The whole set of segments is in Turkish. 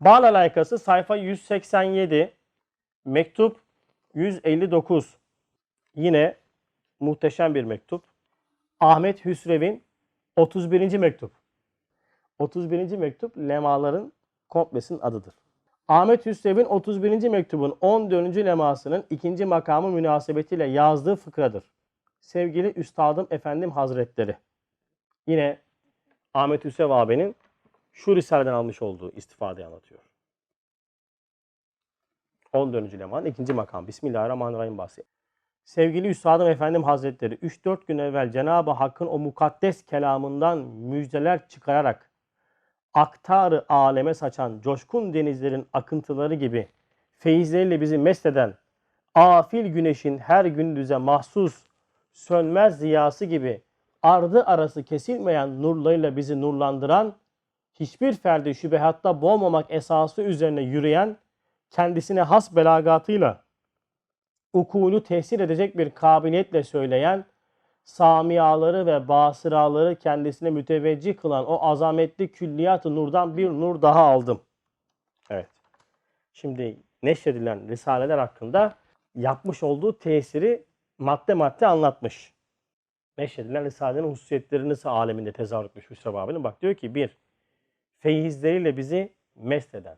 Bağla alakası sayfa 187, mektup 159. Yine muhteşem bir mektup. Ahmet Hüsrev'in 31. mektup. 31. mektup lemaların komplesinin adıdır. Ahmet Hüsrev'in 31. mektubun 14. lemasının ikinci makamı münasebetiyle yazdığı fıkradır. Sevgili Üstadım Efendim Hazretleri. Yine Ahmet Hüsrev abinin şu risaleden almış olduğu istifadeyi anlatıyor. 14. lemanın ikinci makam. Bismillahirrahmanirrahim bahsi. Sevgili Üstadım Efendim Hazretleri 3-4 gün evvel Cenab-ı Hakk'ın o mukaddes kelamından müjdeler çıkararak aktarı aleme saçan coşkun denizlerin akıntıları gibi feyizleriyle bizi mesleden afil güneşin her gündüze mahsus sönmez ziyası gibi ardı arası kesilmeyen nurlarıyla bizi nurlandıran hiçbir ferdi şübehatta boğmamak esası üzerine yürüyen kendisine has belagatıyla ukulu tesir edecek bir kabiliyetle söyleyen samiaları ve basıraları kendisine müteveccih kılan o azametli külliyat-ı nurdan bir nur daha aldım. Evet. Şimdi neşredilen risaleler hakkında yapmış olduğu tesiri madde madde anlatmış. Neşredilen risalenin hususiyetlerini aleminde tezahür etmiş Hüsrev abinin. Bak diyor ki bir, feyizleriyle bizi mest eden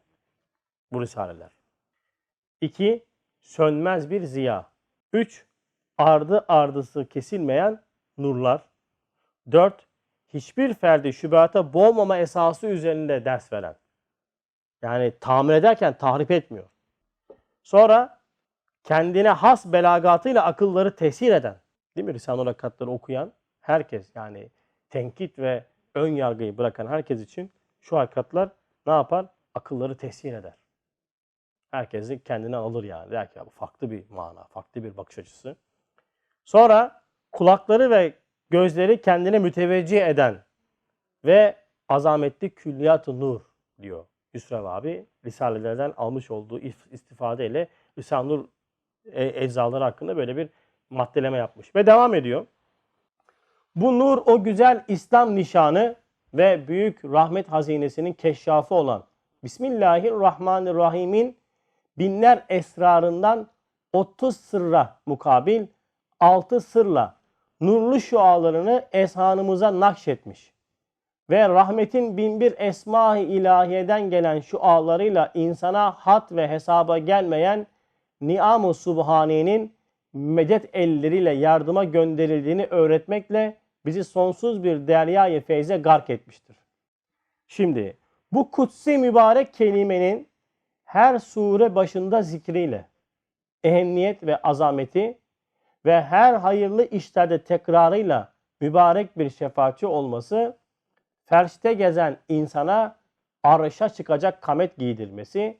bu risaleler. İki, sönmez bir ziya. Üç, ardı ardısı kesilmeyen nurlar. 4. Hiçbir ferdi şübehata boğmama esası üzerinde ders veren. Yani tamir ederken tahrip etmiyor. Sonra kendine has belagatıyla akılları tesir eden, değil mi? Risale-i Hakikatleri okuyan herkes yani tenkit ve ön yargıyı bırakan herkes için şu hakikatler ne yapar? Akılları tesir eder. Herkesi kendine alır yani. Der ki ya bu farklı bir mana, farklı bir bakış açısı. Sonra kulakları ve gözleri kendine müteveccih eden ve azametli külliyat-ı nur diyor Yusrev abi. Risalelerden almış olduğu istifadeyle Risale-i Nur e, eczaları hakkında böyle bir maddeleme yapmış. Ve devam ediyor. Bu nur o güzel İslam nişanı ve büyük rahmet hazinesinin keşşafı olan Bismillahirrahmanirrahim'in binler esrarından 30 sırra mukabil 6 sırla nurlu şualarını eshanımıza nakşetmiş. Ve rahmetin binbir esma-i ilahiyeden gelen şualarıyla insana hat ve hesaba gelmeyen Ni'am-ı Subhani'nin medet elleriyle yardıma gönderildiğini öğretmekle bizi sonsuz bir deryayı feyze gark etmiştir. Şimdi bu kutsi mübarek kelimenin her sure başında zikriyle ehemmiyet ve azameti ve her hayırlı işlerde tekrarıyla mübarek bir şefaatçi olması, ferşte gezen insana arşa çıkacak kamet giydirmesi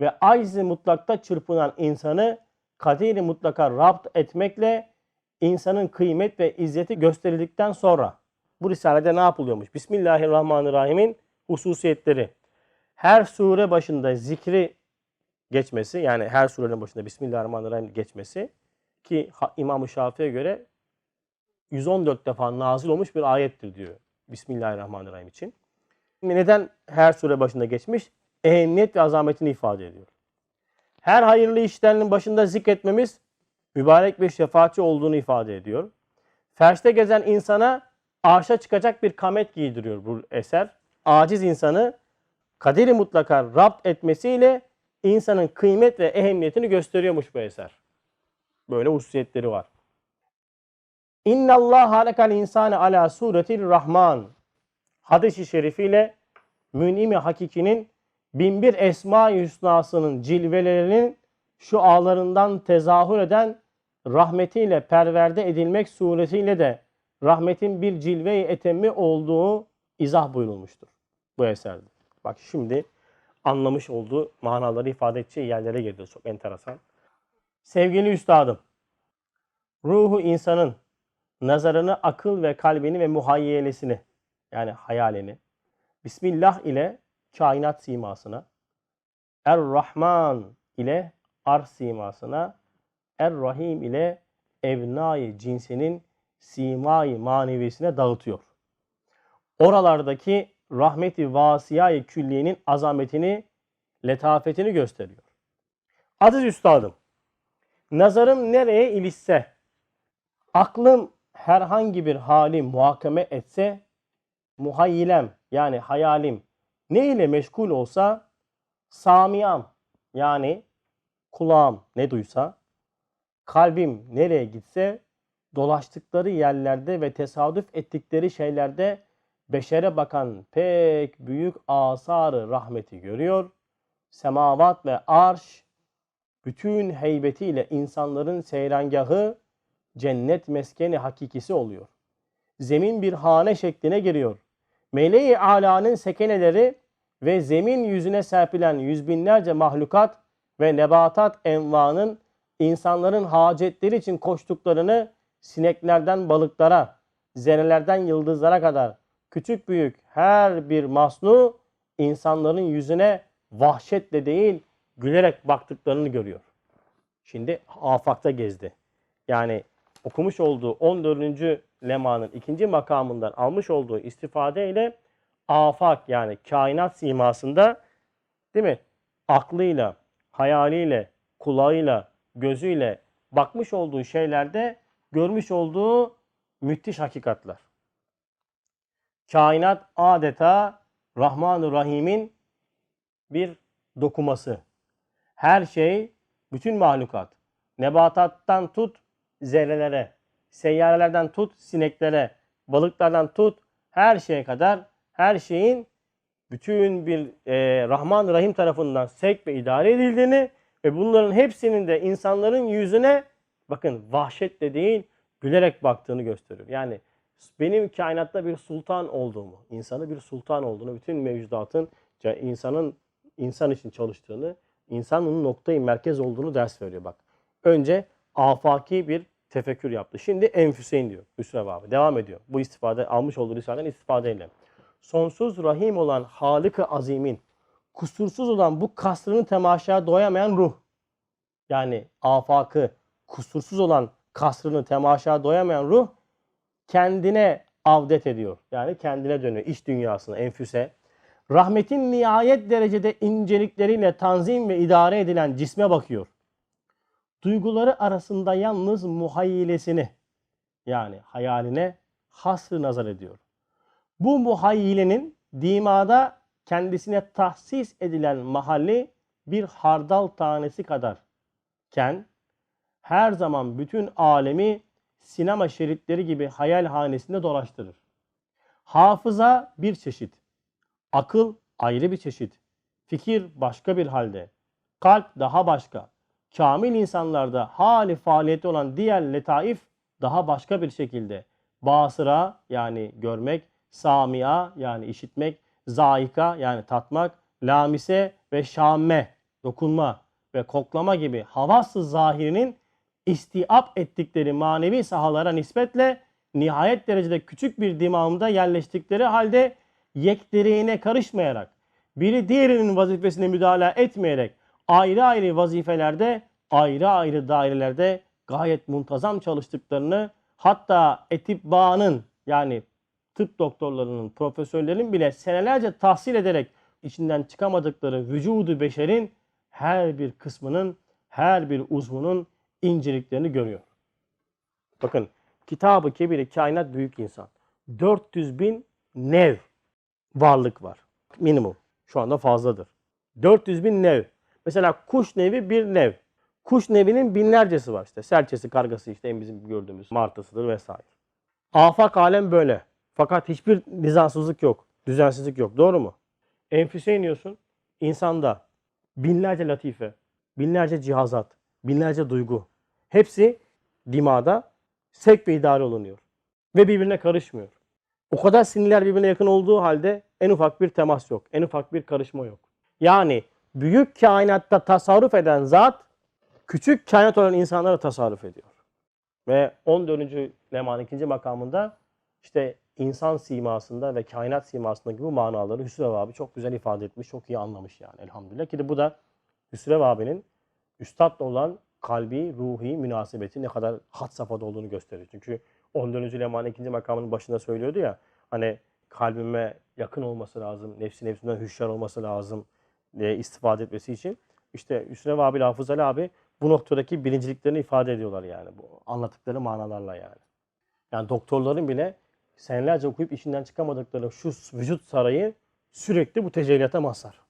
ve acz mutlakta çırpınan insanı kadiri mutlaka rapt etmekle insanın kıymet ve izzeti gösterildikten sonra bu risalede ne yapılıyormuş? Bismillahirrahmanirrahim'in hususiyetleri. Her sure başında zikri geçmesi yani her surenin başında Bismillahirrahmanirrahim geçmesi ki İmam-ı Şafii'ye göre 114 defa nazil olmuş bir ayettir diyor. Bismillahirrahmanirrahim için. Neden her sure başında geçmiş? Ehemmiyet ve azametini ifade ediyor. Her hayırlı işlerinin başında zikretmemiz mübarek bir şefaatçi olduğunu ifade ediyor. Ferşte gezen insana arşa çıkacak bir kamet giydiriyor bu eser. Aciz insanı kaderi mutlaka rapt etmesiyle insanın kıymet ve ehemmiyetini gösteriyormuş bu eser. Böyle hususiyetleri var. İnna Allah halakal insane ala suretil rahman. Hadis-i şerifiyle münimi hakikinin binbir esma-i hüsnasının cilvelerinin şu ağlarından tezahür eden rahmetiyle perverde edilmek suretiyle de rahmetin bir cilve-i etemmi olduğu izah buyurulmuştur bu eserde. Bak şimdi anlamış olduğu manaları ifade edeceği yerlere girdi. Çok enteresan. Sevgili üstadım, ruhu insanın nazarını, akıl ve kalbini ve muhayyelesini yani hayalini Bismillah ile kainat simasına, Er-Rahman ile arş simasına, Er-Rahim ile evnai cinsinin simai manevisine dağıtıyor. Oralardaki rahmeti vasiyayı külliyenin azametini letafetini gösteriyor. Aziz üstadım, nazarım nereye ilişse, aklım herhangi bir hali muhakeme etse, muhayyilem yani hayalim ne ile meşgul olsa, samiyam yani kulağım ne duysa, kalbim nereye gitse, dolaştıkları yerlerde ve tesadüf ettikleri şeylerde beşere bakan pek büyük asarı rahmeti görüyor. Semavat ve arş bütün heybetiyle insanların seyrangahı cennet meskeni hakikisi oluyor. Zemin bir hane şekline giriyor. Meleği alanın sekeneleri ve zemin yüzüne serpilen yüz binlerce mahlukat ve nebatat envanın insanların hacetleri için koştuklarını sineklerden balıklara, zerrelerden yıldızlara kadar küçük büyük her bir masnu insanların yüzüne vahşetle değil gülerek baktıklarını görüyor. Şimdi afakta gezdi. Yani okumuş olduğu 14. lemanın ikinci makamından almış olduğu istifadeyle afak yani kainat simasında değil mi? Aklıyla, hayaliyle, kulağıyla, gözüyle bakmış olduğu şeylerde görmüş olduğu müthiş hakikatler. Kainat adeta Rahman-ı Rahim'in bir dokuması. Her şey, bütün mahlukat, nebatattan tut zerrelere, seyyarelerden tut sineklere, balıklardan tut her şeye kadar her şeyin bütün bir e, Rahman Rahim tarafından sevk ve idare edildiğini ve bunların hepsinin de insanların yüzüne bakın vahşetle değil gülerek baktığını gösteriyor. Yani benim kainatta bir sultan olduğumu, insanı bir sultan olduğunu, bütün mevcudatın insanın insan için çalıştığını, insanın noktayı merkez olduğunu ders veriyor bak. Önce afaki bir tefekkür yaptı. Şimdi enfüseyn diyor Hüsrev abi. Devam ediyor. Bu istifade almış olduğu lisandan istifadeyle. Sonsuz rahim olan Halık-ı Azim'in kusursuz olan bu kasrını temaşaya doyamayan ruh. Yani afakı kusursuz olan kasrını temaşaya doyamayan ruh kendine avdet ediyor. Yani kendine dönüyor. iç dünyasına, enfüse. Rahmetin nihayet derecede incelikleriyle tanzim ve idare edilen cisme bakıyor. Duyguları arasında yalnız muhayyilesini yani hayaline hasrı nazar ediyor. Bu muhayyilenin dimada kendisine tahsis edilen mahalli bir hardal tanesi kadar ken her zaman bütün alemi sinema şeritleri gibi hayal hanesinde dolaştırır. Hafıza bir çeşit, akıl ayrı bir çeşit, fikir başka bir halde, kalp daha başka. Kamil insanlarda hali faaliyeti olan diğer letaif daha başka bir şekilde. Basıra yani görmek, samia yani işitmek, zaika yani tatmak, lamise ve şamme dokunma ve koklama gibi havas-ı zahirinin istiap ettikleri manevi sahalara nispetle nihayet derecede küçük bir dimağımda yerleştikleri halde yekderiğine karışmayarak, biri diğerinin vazifesine müdahale etmeyerek ayrı ayrı vazifelerde, ayrı ayrı dairelerde gayet muntazam çalıştıklarını hatta etibbanın yani tıp doktorlarının, profesörlerin bile senelerce tahsil ederek içinden çıkamadıkları vücudu beşerin her bir kısmının, her bir uzvunun inceliklerini görüyor. Bakın Kitabı Kebiri Kainat Büyük İnsan. 400 bin nev varlık var. Minimum. Şu anda fazladır. 400 bin nev. Mesela kuş nevi bir nev. Kuş nevinin binlercesi var işte. Serçesi, kargası işte en bizim gördüğümüz martısıdır vesaire. Afak alem böyle. Fakat hiçbir nizansızlık yok. Düzensizlik yok. Doğru mu? Enfüse iniyorsun. İnsanda binlerce latife, binlerce cihazat, binlerce duygu. Hepsi dimada sevk ve idare olunuyor. Ve birbirine karışmıyor. O kadar sinirler birbirine yakın olduğu halde en ufak bir temas yok. En ufak bir karışma yok. Yani büyük kainatta tasarruf eden zat küçük kainat olan insanlara tasarruf ediyor. Ve 14. leman ikinci makamında işte insan simasında ve kainat simasındaki bu manaları Hüsrev abi çok güzel ifade etmiş, çok iyi anlamış yani elhamdülillah. Ki de bu da Hüsrev abinin üstadla olan kalbi, ruhi münasebeti ne kadar had safhada olduğunu gösteriyor. Çünkü 14. leman ikinci makamının başında söylüyordu ya hani kalbime yakın olması lazım, nefsi nefsinden hüşyar olması lazım, e, istifade etmesi için. İşte Hüsrev abi, Hafız Ali abi bu noktadaki birinciliklerini ifade ediyorlar yani. Bu anlattıkları manalarla yani. Yani doktorların bile senelerce okuyup işinden çıkamadıkları şu vücut sarayı sürekli bu tecelliyata mazhar.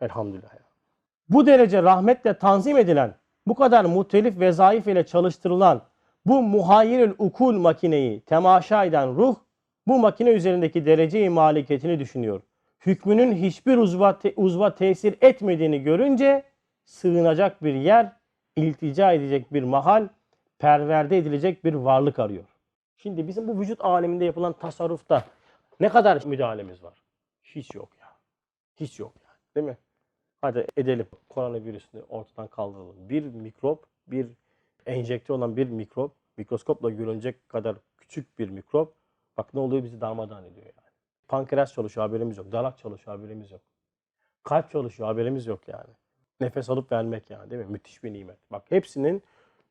Elhamdülillah. ya. Bu derece rahmetle tanzim edilen, bu kadar muhtelif vezaif ile çalıştırılan bu muhayyirül ukul makineyi temaşa eden ruh, bu makine üzerindeki derece-i maliketini düşünüyor. Hükmünün hiçbir uzva, te- uzva tesir etmediğini görünce sığınacak bir yer, iltica edecek bir mahal, perverde edilecek bir varlık arıyor. Şimdi bizim bu vücut aleminde yapılan tasarrufta ne kadar müdahalemiz var? Hiç yok ya. Hiç yok yani. Değil mi? Hadi edelim. Koronavirüsünü ortadan kaldıralım. Bir mikrop, bir enjekte olan bir mikrop, mikroskopla görünecek kadar küçük bir mikrop. Bak ne oluyor bizi darmadağın ediyor yani. Pankreas çalışıyor haberimiz yok. Dalak çalışıyor haberimiz yok. Kalp çalışıyor haberimiz yok yani. Nefes alıp vermek yani değil mi? Müthiş bir nimet. Bak hepsinin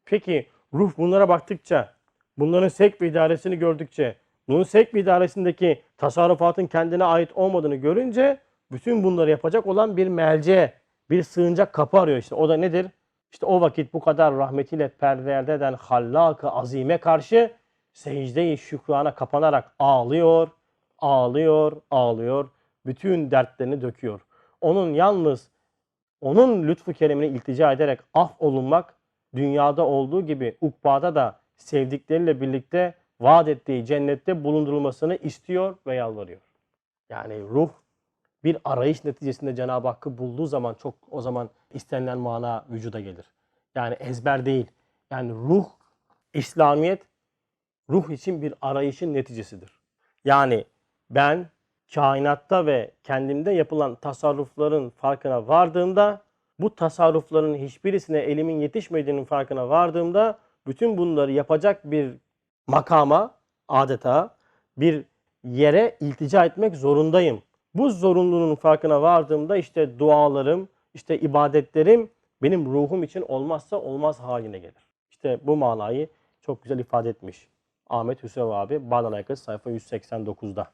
peki ruh bunlara baktıkça, bunların sevk ve idaresini gördükçe, bunun sevk ve idaresindeki tasarrufatın kendine ait olmadığını görünce bütün bunları yapacak olan bir melce, bir sığınacak kapı arıyor işte. O da nedir? İşte o vakit bu kadar rahmetiyle perverde eden hallak-ı azime karşı secde-i şükrana kapanarak ağlıyor, ağlıyor, ağlıyor. Bütün dertlerini döküyor. Onun yalnız onun lütfu keremine iltica ederek af olunmak dünyada olduğu gibi ukbada da sevdikleriyle birlikte vaat ettiği cennette bulundurulmasını istiyor ve yalvarıyor. Yani ruh bir arayış neticesinde Cenab-ı Hakk'ı bulduğu zaman çok o zaman istenilen mana vücuda gelir. Yani ezber değil. Yani ruh, İslamiyet ruh için bir arayışın neticesidir. Yani ben kainatta ve kendimde yapılan tasarrufların farkına vardığımda bu tasarrufların hiçbirisine elimin yetişmediğinin farkına vardığımda bütün bunları yapacak bir makama adeta bir yere iltica etmek zorundayım. Bu zorunluluğun farkına vardığımda işte dualarım, işte ibadetlerim benim ruhum için olmazsa olmaz haline gelir. İşte bu manayı çok güzel ifade etmiş Ahmet Hüseyin abi Bağdan Aykırı sayfa 189'da.